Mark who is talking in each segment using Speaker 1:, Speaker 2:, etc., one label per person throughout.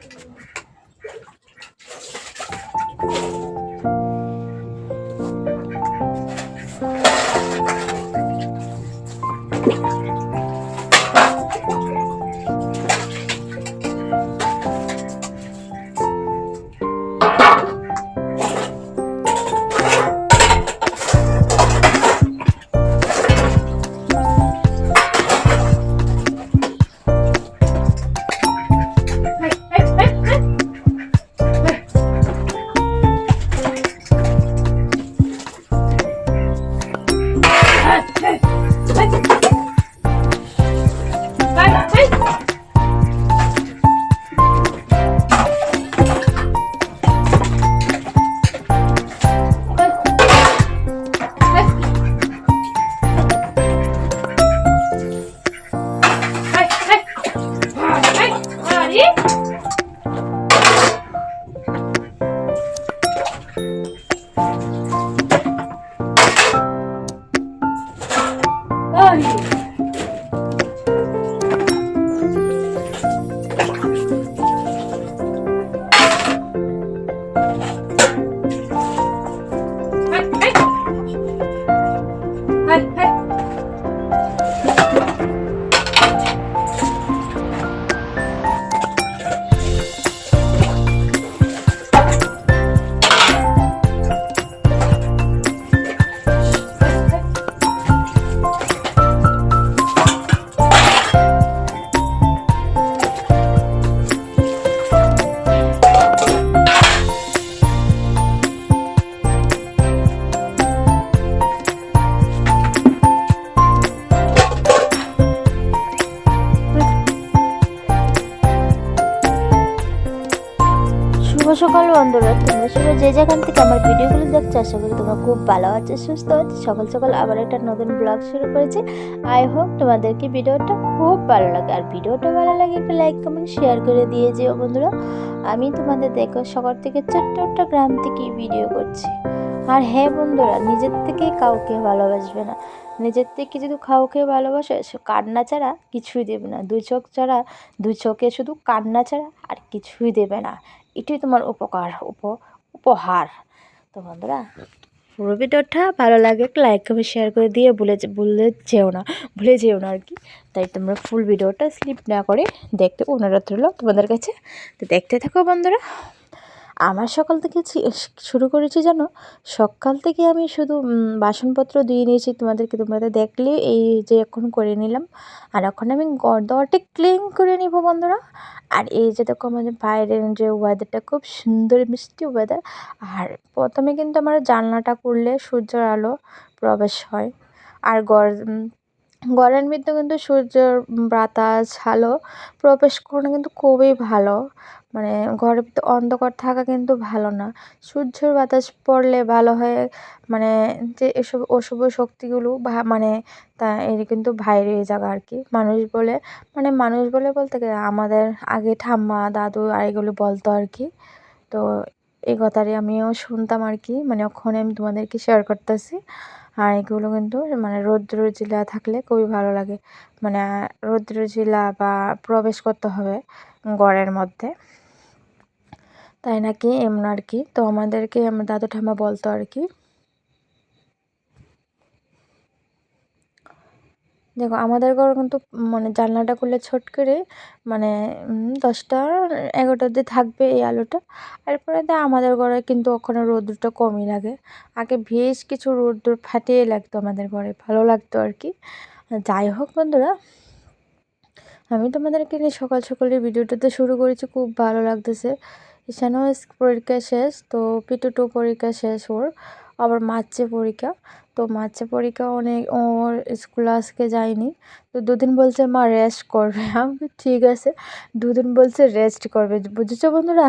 Speaker 1: Thank you. Hey, hey. যে যেখান থেকে আমার ভিডিওগুলো দেখছ, আশা করি তোমরা খুব ভালো আছো, সুস্থ আছো। সকাল সকাল আবার একটা নতুন ব্লগ শুরু করেছি। আই হোপ তোমাদেরকে ভিডিওটা খুব ভালো লাগে। আর ভিডিওটা ভালো লাগে একটু লাইক কমেন্ট শেয়ার করে দিয়ে যেও বন্ধুরা। আমি তোমাদের দেখো সকাল থেকে ছোট্ট একটা গ্রাম থেকে ভিডিও করছি। আর হ্যাঁ বন্ধুরা, নিজের থেকে কাউকে ভালোবাসবে না। নিজের থেকে যদি কাউকে ভালোবাসে কান্না ছাড়া কিছুই দেবে না। দুই চোখ ছাড়া, দুই চোখে শুধু কান্না ছাড়া আর কিছুই দেবে না। এটাই তোমার উপকার, উপ উপহার। তো বন্ধুরা, পুরো ভিডিওটা ভালো লাগে, একটু লাইক কমেন্ট শেয়ার করে দিয়ে ভুলে ভুলে যেও না, ভুলে যেও না আর কি তাই তোমরা ফুল ভিডিওটা স্লিপ না করে দেখতে অনুরোধ রইল তোমাদের কাছে। তো দেখতে থাকো বন্ধুরা। আমার সকাল থেকে শুরু করেছি জানো? সকাল থেকে আমি শুধু বাসনপত্র দিয়ে নিয়েছি। তোমাদেরকে তোমরা দেখলে, এই যে এখন করে নিলাম। আর এখন আমি দরটা ক্লিন করে নিব বন্ধুরা। আর এই যে দেখো, আমাদের বাইরের যে ওয়েদারটা খুব সুন্দর মিষ্টি ওয়েদার আর প্রথমে কিন্তু আমার জানলাটা করলে সূর্যের আলো প্রবেশ হয়। আর গড় ঘরের মধ্যে কিন্তু সূর্যের বাতাস আলো প্রবেশ করানো কিন্তু খুবই ভালো। মানে ঘরের ভিতরে অন্ধকার থাকা কিন্তু ভালো না। সূর্যের বাতাস পড়লে ভালো হয় মানে যে এসব অশুভ শক্তিগুলো ভা- মানে তা এর কিন্তু বাইরে জায়গা আর কি মানুষ বলে মানে মানুষ বলে বলতে গেলে আমাদের আগে ঠাম্মা, দাদু আর এগুলো বলতো আর কি তো এই কথাটি আমিও শুনতাম আর কি মানে ওখানে আমি তোমাদেরকে শেয়ার করতেছি। আর এগুলো কিন্তু মানে রৌদ্র জেলা থাকলে খুবই ভালো লাগে। মানে রৌদ্র জেলা বা প্রবেশ করতে হবে গড়ের মধ্যে। তাই নাকি এমন আর কি তো আমাদেরকে আমার দাদু ঠাম্মা বলতো আর কি দেখো, আমাদের ঘর কিন্তু মানে জানলাটা খুললে ছোট করে মানে দশটা, এগারোটা অবধি থাকবে এই আলোটা। এরপরে তো আমাদের ঘরে কিন্তু ওখানে রোদ্রটা কমই লাগে। আগে বেশ কিছু রোদ্র ফাটিয়ে লাগতো আমাদের ঘরে, ভালো লাগতো আর কি। যাই হোক বন্ধুরা, আমি তোমাদেরকে নিয়ে সকাল সকালে ভিডিওটাতে শুরু করেছি, খুব ভালো লাগতেছে। ঈশানও পরীক্ষা শেষ, তো পিটু টু পরীক্ষা শেষ ওর। আবার মার্চে পরীক্ষা। তো মার্চে পরীক্ষা অনেক ওর স্কুল আজকে যায়নি। তো দুদিন বলছে মা রেস্ট করবে। আমি ঠিক আছে। দুদিন বলছে রেস্ট করবে। বুঝেছ বন্ধুরা?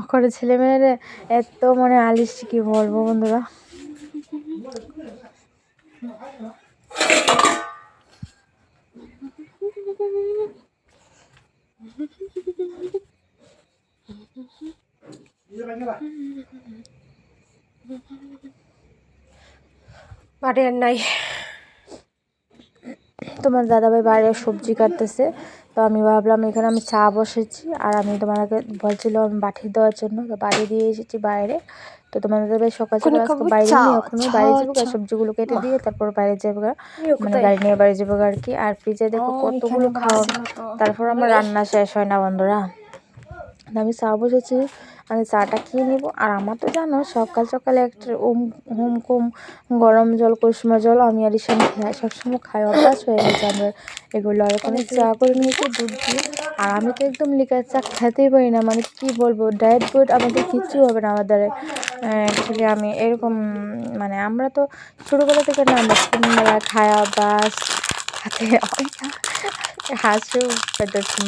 Speaker 1: ওখানে ছেলেমেয়েরা এত মানে আলিস কি বলব বন্ধুরা?
Speaker 2: বাড়ি আর নাই।
Speaker 1: তোমার দাদাভাই বাইরে সবজি কাটতেছে তো আমি ভাবলাম এখানে আমি চা বসেছি আর আমি তোমাকে বলছিলাম আমি বাটি দেওয়ার জন্য তো বাড়ি দিয়ে এসেছি বাইরে। তো তোমাদের ভাই সকাল সকাল আজকে বাইরে নিয়ে ওখানে বাইরে যাব আর সবজিগুলো কেটে দিয়ে তারপর বাইরে যাব। মানে গাড়ি নিয়ে বাড়ি যাব আর কি। আর ফ্রিজে দেখো কতগুলো খাওয়া তারপর আমার রান্না শেষ হয় না বন্ধুরা। আমি চা বসেছি আমি চাটা খেয়ে নেব। আর আমার তো জানো, সকাল সকালে একটা ওম, হোম কুম, গরম জল কুসমা জল, আমি আর ইসান খাই, সবসময় খাই, অভ্যাস হয়ে গেছে আমরা। এগুলো আর ওখানে চা করে নিয়েছি, দুধ দিয়ে। আর আমি তো একদম লিকার চা খেতেই পারি না মানে কি বলব, ডায়েট ফুড আমাদের কিচ্ছু হবে না আমাদের। অ্যাকচুয়ালি আমি এরকম মানে আমরা তো ছোটোবেলা থেকে না, আমরা খায় অভ্যাস অনেক হাসিও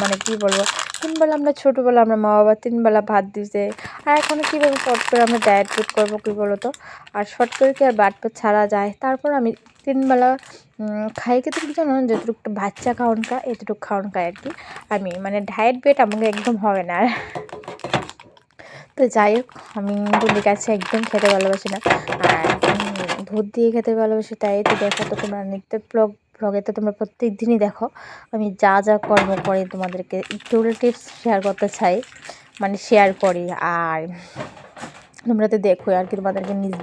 Speaker 1: মানে কি বলব? তিনবেলা আমরা ছোটোবেলা আমরা মা বাবা তিনবেলা ভাত দিতে আর এখন কীভাবে শর্ট করে আমরা ডায়েট ফুড করব কী বলো তো আর শর্ট করে কি আর বাট ছাড়া যায়? তারপর আমি তিনবেলা খাই। খেতে কি জানো, যতটুকু বাচ্চা খাওয়ান খায় এতটুকু খাওয়ান খায় আর কি। আমি মানে ডায়েট বেট আমাকে একদম হবে না। আর তো যাই হোক, আমি দুধের কাছে একদম খেতে ভালোবাসি না। আর দুধ দিয়ে খেতে ভালোবাসি, তাই তো দেখো তো তোমরা নিত্য ব্লগ ব্লগে তো তোমরা প্রত্যেক দিনই দেখো, আমি যা যা কর্ম করি তোমাদেরকে একটু টিপস শেয়ার করতে চাই মানে শেয়ার করি। আর তোমরা তো দেখো আর কি তোমাদেরকে নিজ,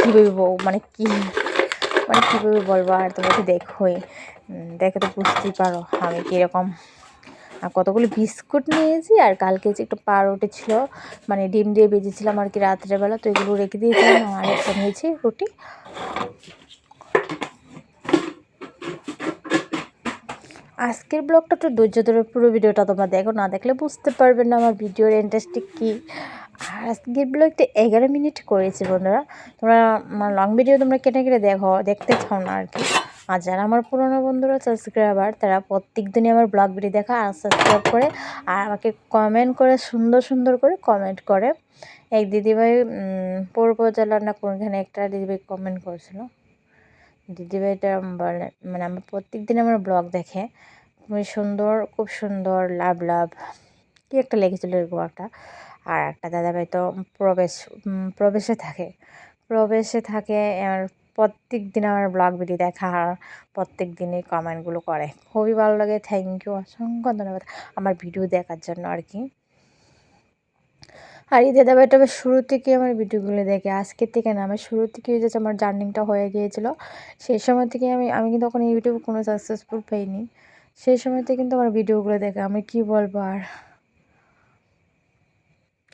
Speaker 1: কীভাবে মানে কী মানে কীভাবে বলব? আর তোমরা তো দেখোই। দেখে তো বুঝতেই পারো আমি কীরকম। কতগুলো বিস্কুট নিয়েছি, আর কালকে যে একটু পাউরুটি ছিল মানে ডিম দিয়ে বেজেছিলাম আর কি রাত্রেবেলা, তো এগুলো রেখে দিয়েছিলাম, আর একটা নিয়েছি রুটি। আজকের ব্লগটা একটু ধৈর্য ধরে পুরো ভিডিওটা তোমরা দেখো, না দেখলে বুঝতে পারবে না আমার ভিডিওর ইন্টারেস্টিং কী। আর আজকের ব্লগটা এগারো মিনিট করেছি বন্ধুরা। তোমরা লং ভিডিও তোমরা কেটে কেটে দেখো, দেখতে চাও না আর কি। আর যারা আমার পুরোনো বন্ধুরা সাবস্ক্রাইবার তারা প্রত্যেক দিনই আমার ব্লগ ভিডিও দেখা আর সাবস্ক্রাইব করে, আর আমাকে কমেন্ট করে, সুন্দর সুন্দর করে কমেন্ট করে। এক দিদিভাই পূর্ব জেলার না কোনখানে একটা দিদিভাই কমেন্ট করেছিল। দিদিভাইটা বলে মানে আমার প্রত্যেক দিন আমার ব্লগ দেখে খুবই সুন্দর, খুব সুন্দর, লাভ লাভ। কী একটা লেগেছিলো এরকম একটা আর একটা দাদাভাই তো প্রবেশ প্রবেশে থাকে। প্রবেশে থাকে, আর প্রত্যেক দিন আমার ব্লগ ভিডিও দেখা আর প্রত্যেক দিনই কমেন্টগুলো করে। খুবই ভালো লাগে থ্যাংক ইউ অসংখ্য ধন্যবাদ। আমার ভিডিও দেখার জন্য আর কি। আর এই দাদাভাইটা আবার শুরু থেকে আমার ভিডিওগুলো দেখে। আজকের থেকে না আমার শুরু থেকেই যে আমার জার্নিংটা হয়ে গিয়েছিল। সেই সময় থেকে আমি আমি কিন্তু তখন ইউটিউবে কোনো সাকসেসফুল পাইনি। সেই সময় থেকে কিন্তু আমার ভিডিওগুলো দেখে, আমি কি বলব আর?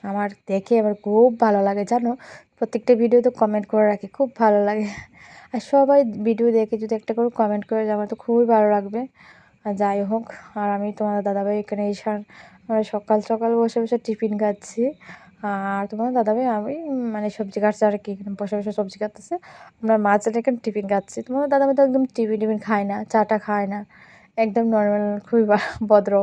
Speaker 1: আমার দেখে আমার খুব ভালো লাগে, জানো? প্রত্যেকটা ভিডিওতে কমেন্ট করে রাখি, খুব ভালো লাগে। আর সবাই ভিডিও দেখে যদি একটা করে কমেন্ট করে আমার তো খুবই ভালো লাগবে। আর যাই হোক, আর আমি তোমাদের দাদাভাই এখানে এসে আমরা সকাল সকাল বসে বসে টিফিন খাচ্ছি। আর তোমার দাদা ভাই, আমি মানে সবজি কাটছে আর কি বসে বসে সবজি কাটতেছে। আমরা মাছ একদম টিফিন কাটছি। তোমার দাদা ভাই তো একদম টিফিন টিফিন খায় না, চাটা খায় না। একদম নর্মাল খুবই ভদ্র।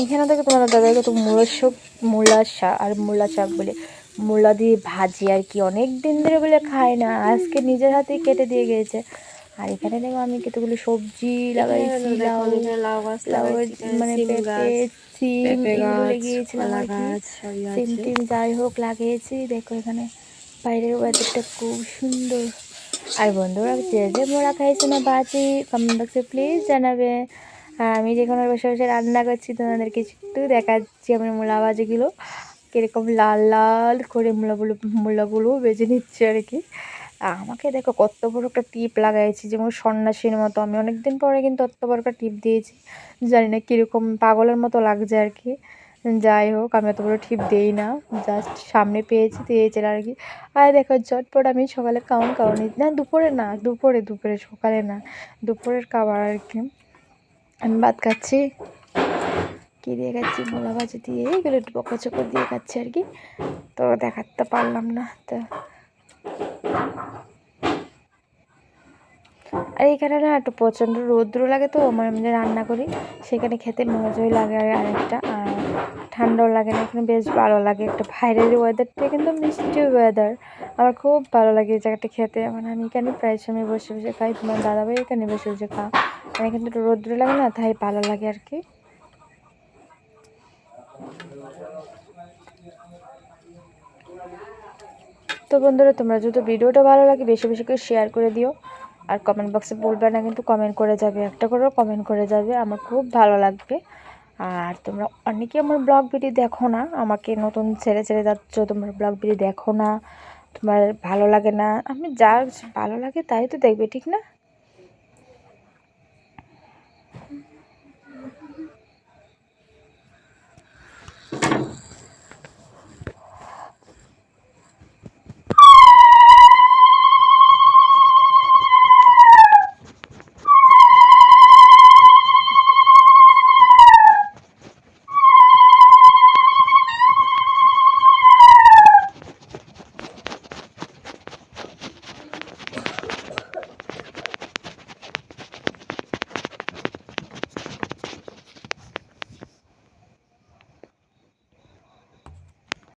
Speaker 1: এখানে থেকে তোমার দাদাকে তো শাক মূলার শাক আর মূলা শাক বলে মূলা দিয়ে ভাজি আর কি অনেক দিন ধরে বলে খায় না আজকে নিজের হাতেই কেটে দিয়ে গিয়েছে। আর এখানে দেখো আমি কতগুলো সবজি লাগাইছি লাউ লাউ মানে পেঁপে সিম লাগিয়েছিলাম সিম টিম যাই হোক লাগিয়েছি দেখো এখানে বাইরের ওয়েদারটা খুব সুন্দর। আর বন্ধুরা যে যে মোড়া খাইছে না বাজি কমেন্ট বক্সে প্লিজ জানাবে। আর আমি যেখানে বসে বসে রান্না করছি, তোমাদেরকে একটু দেখাচ্ছি আমার মূলা ভাজিগুলো কীরকম লাল লাল করে মূলাগুলো মূলাগুলো বেজে নিচ্ছে আর কি। আমাকে দেখো কত বড় একটা টিপ লাগাইছি, যেমন সন্ন্যাসীর মতো। আমি অনেক দিন পরে কিন্তু অত বড় একটা টিপ দিয়েছি। জানি না কীরকম পাগলের মতো লাগছে আর কি। যাই হোক, আমি অত বড় টিপ দিই না। জাস্ট সামনে পেয়েছি, দিয়েছে আর কি। আর দেখো, ঝটপট আমি সকালে কাউন কাউনি না, দুপুরে না, দুপুরে দুপুরে, সকালে না। দুপুরের খাবার আর কি। আমি ভাত খাচ্ছি। কি দিয়ে খাচ্ছি? মোলা ভাজা দিয়ে এগুলো একটু বকর চকর দিয়ে খাচ্ছি আর কি। তো দেখাতে পারলাম না, তো। আর এখানে না একটু প্রচণ্ড রৌদ্র লাগে তো আমার আমি রান্না করি, সেখানে খেতে মজাই লাগে আর আরেকটা, আর ঠান্ডাও লাগে না, এখানে বেশ ভালো লাগে। একটা বাইরের ওয়েদারটা কিন্তু মিষ্টি ওয়েদার আমার খুব ভালো লাগে এই জায়গাটা খেতে। মানে আমি এখানে প্রায় সময় বসে বসে খাই, তোমার দাদাভাই এখানে বসে বসে খাও আর এখানে একটু রৌদ্র লাগে না, তাই ভালো লাগে আর কি। তো বন্ধুরা, তোমরা যদি ভিডিওটা ভালো লাগে, বেশি বেশি করে শেয়ার করে দিও। আর কমেন্ট বক্সে বলবে না, কিন্তু কমেন্ট করে যাবে। একটা করেও কমেন্ট করে যাবে। আমার খুব ভালো লাগবে। আর তোমরা অনেকে আমার ব্লগ ভিডিও দেখো না, আমাকে নতুন ছেড়ে ছেড়ে যাচ্ছ, তোমার ব্লগ ভিডিও দেখো না, তোমার ভালো লাগে না, আমি যার ভালো লাগে তাই তো দেখবে, ঠিক না?